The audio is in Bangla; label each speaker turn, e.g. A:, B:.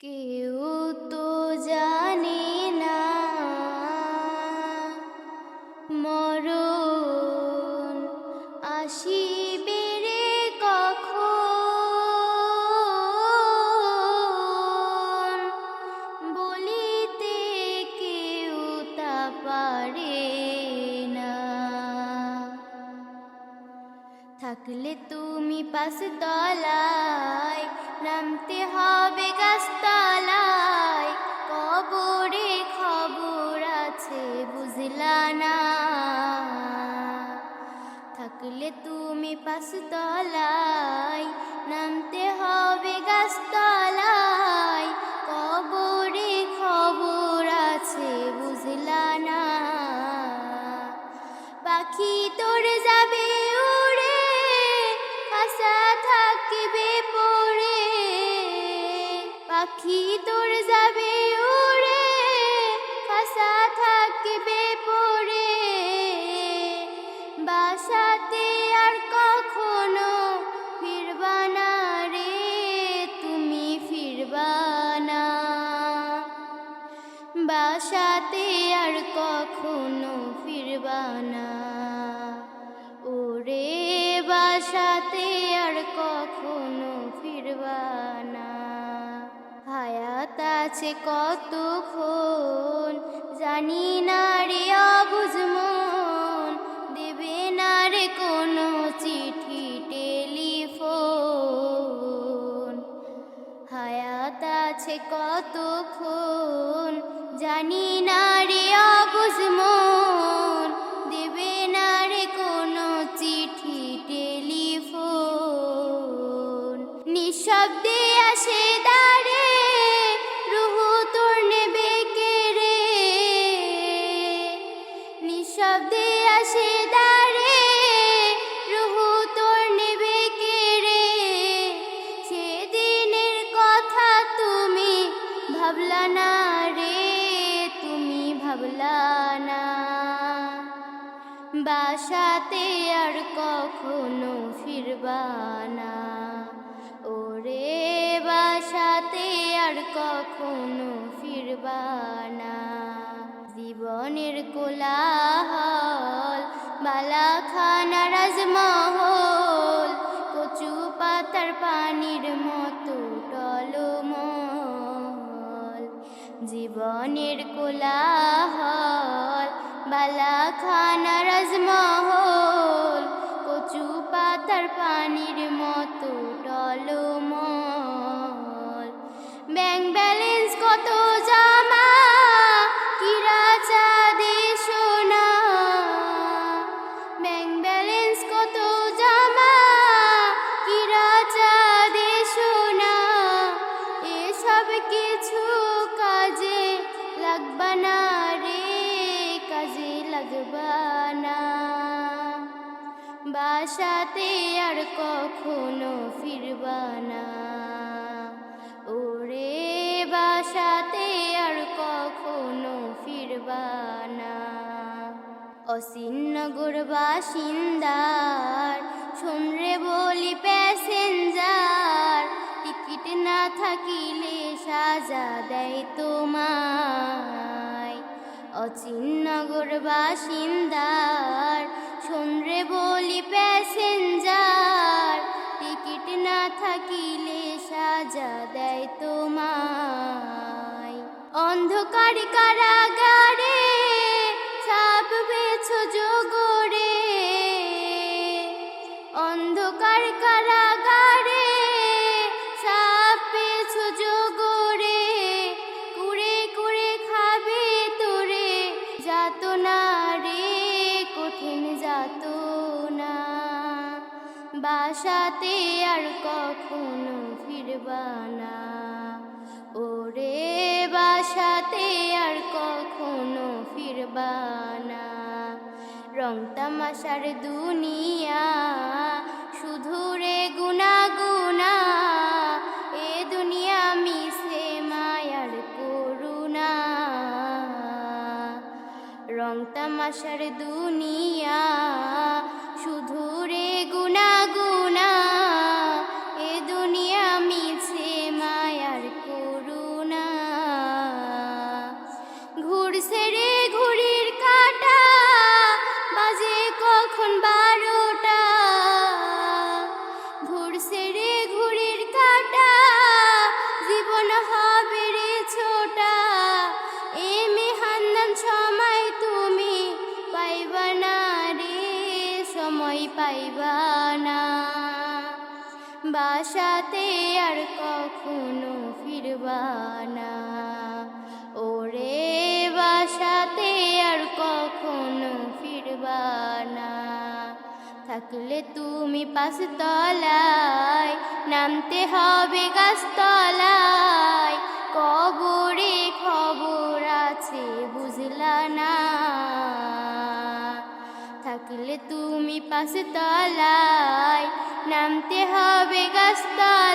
A: কেউ থাকলে তুমি পাশ তলায়, নামতে হবে গাছতলায়। কবরে খবর আছে, বুঝলা না। থাকলে তুমি পাশ তলায়, নামতে হবে গাছতলায়। কবরে পাখি তোর যাবে উড়ে? আশা থাকবে পড়ে। বাসাতে আর কখনো ফিরবা না রে, তুমি ফিরবা না। বাসাতে আর কখনো ফিরবা না। ওরে বাসাতে আর কখনো ফিরবা আছে কতক্ষণ? জানি না রে অবুঝ মন, দেবে না রে কোনো চিঠি টেলিফোন। হায়াত আছে কতক্ষণ? জানি না রে অবুঝ মন, দেবে না রে কোনো চিঠি টেলিফোন। নিঃশব্দে আসে দাঁড়ে বাসাতে আর কখনো ফিরবানা ওরে বাসাতে আর কখনো ফিরবানা জীবনের কোলাহল বালাখানা রাজমহল কচু পাতার পানির মতো টলমল। জীবনের কোলাহল বালাখানা রাজমহল কচু পাতার পানির মতো লাগবা না বাসাতে আর কখনো ফিরবা না ওরে বাসাতে আর কখনো ফিরবা না অসিনগর বাসিন্দার, শুনরে বলি প্যাসেঞ্জার। টিকিট না থাকিলে সাজা দেয় তোমায় অচিন্নগর বাসিন্দার, শুনরে বলি প্যাসেঞ্জার, টিকিট না থাকিলে সাজা দেয় তোমায়। অন্ধকার কারাগারে ছাপ বেছ জোগরে, অন্ধকার কারাগারে না রে, কঠিন যাত না বাসাতে আর কখনো ফিরবা না। ওরে, বাসাতে আর কখনো ফিরবা না। রং তামাশার দুনিয়া, শুধু রে গুনা তামাশার দুনিয়া, শুধু রে গুনা গুনা এ দুনিয়া মিছে মায়ার করুণা। ঘুরছে রে ঘুড়ির কাটা, বাজে কখন বারো পাইবানা বাসাতে আর কখনো ফিরবানা ওরে, বাসাতে আর কখনো ফিরবানা থাকলে তুমি পাঁচতলায়, নামতে হবে গাছতলায়। কবরে খবর আছে, বুঝলা না। থাকলে তুমি পাশে তলায় নামতে হবে গাছতলায়